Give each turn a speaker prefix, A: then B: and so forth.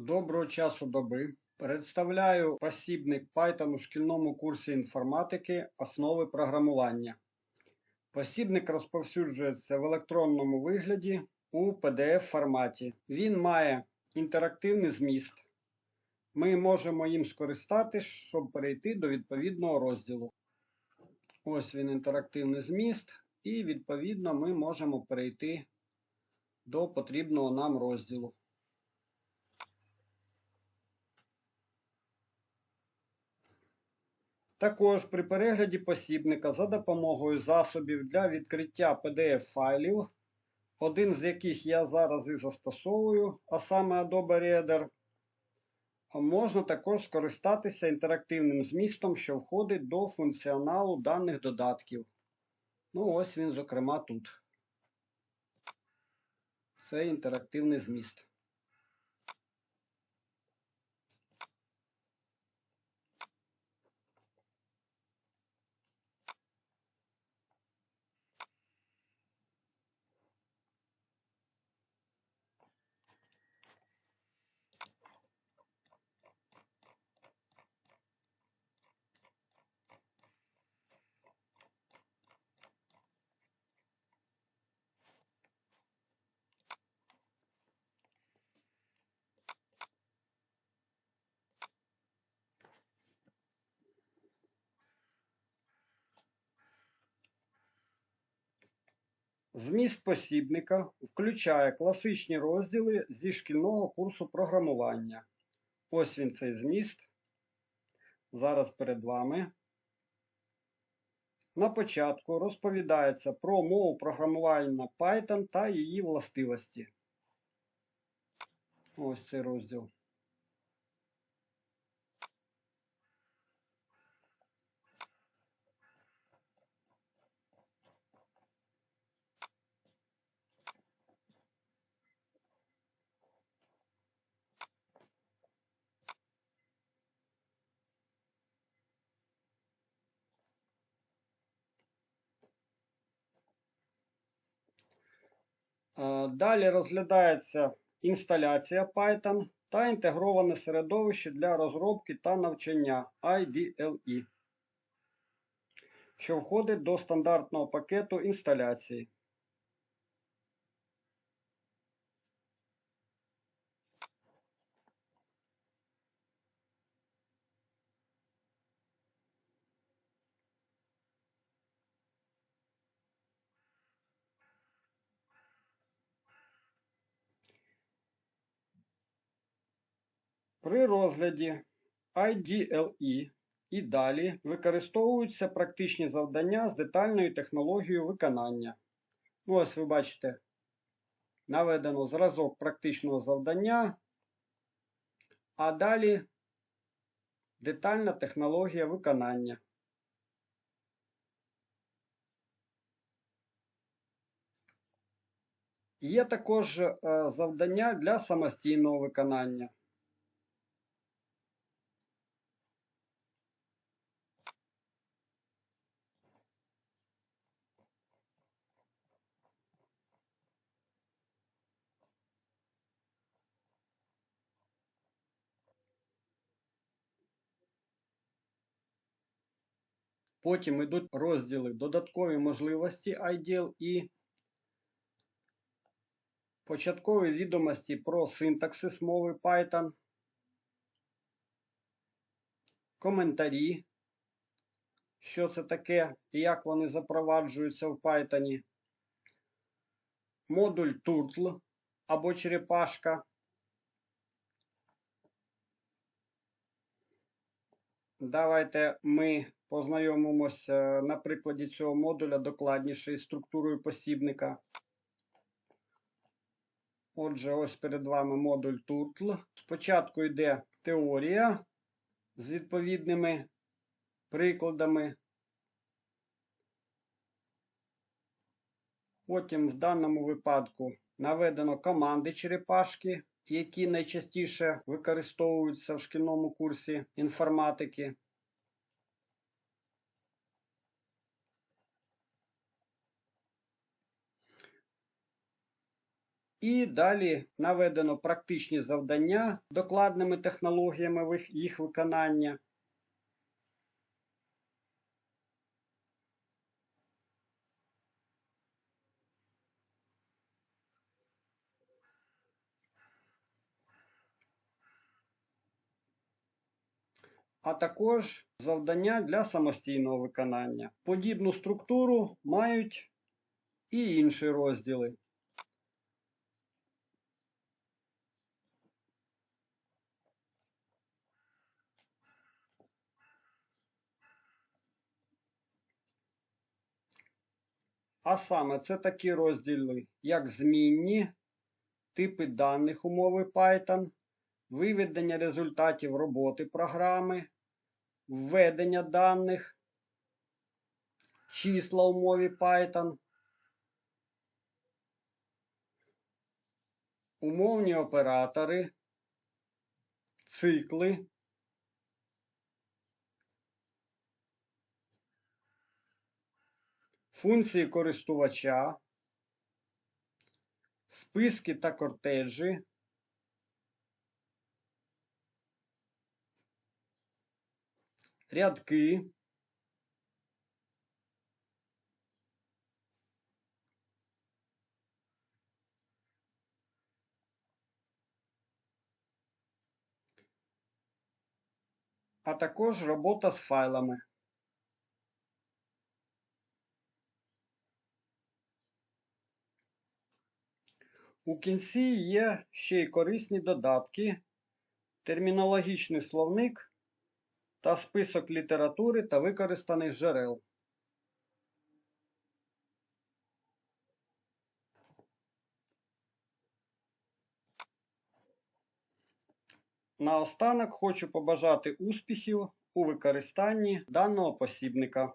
A: Доброго часу доби. Представляю посібник Python у шкільному курсі інформатики Основи програмування. Посібник розповсюджується в електронному вигляді у PDF форматі. Він має інтерактивний зміст. Ми можемо їм скористатись, щоб перейти до відповідного розділу. Ось він інтерактивний зміст, і відповідно ми можемо перейти до потрібного нам розділу. Також при перегляді посібника за допомогою засобів для відкриття PDF-файлів, один з яких я зараз і застосовую, а саме Adobe Reader, можна також скористатися інтерактивним змістом, що входить до функціоналу даних додатків. Ну, ось він, зокрема, тут. Це інтерактивний зміст. Зміст посібника включає класичні розділи зі шкільного курсу програмування. Ось він цей зміст. Зараз перед вами. На початку розповідається про мову програмування Python та її властивості. Ось цей розділ. Далі розглядається інсталяція Python та інтегроване середовище для розробки та навчання IDLE, що входить до стандартного пакету інсталяції. При розгляді IDLE і далі використовуються практичні завдання з детальною технологією виконання. Ось ви бачите, наведено зразок практичного завдання, а далі детальна технологія виконання. Є також е, завдання для самостійного виконання. Потім йдуть розділи додаткові можливості IDL і початкові відомості про синтаксис мови Python, коментарі, що це таке і як вони запроваджуються в Python, модуль Turtle або черепашка. Давайте ми познайомимося на прикладі цього модуля докладніше із структурою посібника. Отже, ось перед вами модуль Turtle. Спочатку йде теорія з відповідними прикладами. Потім в даному випадку наведено команди черепашки, які найчастіше використовуються в шкільному курсі інформатики. І далі наведено практичні завдання докладними технологіями їх виконання. а також завдання для самостійного виконання. Подібну структуру мають і інші розділи. А саме це такі розділи, як змінні, типи даних умови Python, виведення результатів роботи програми, введення даних, числа у мові Python, умовні оператори, цикли, функції користувача, списки та кортежі, рядки, а також робота з файлами. У кінці є ще й корисні додатки, термінологічний словник та список літератури та використаних джерел. Наостанок хочу побажати успіхів у використанні даного посібника.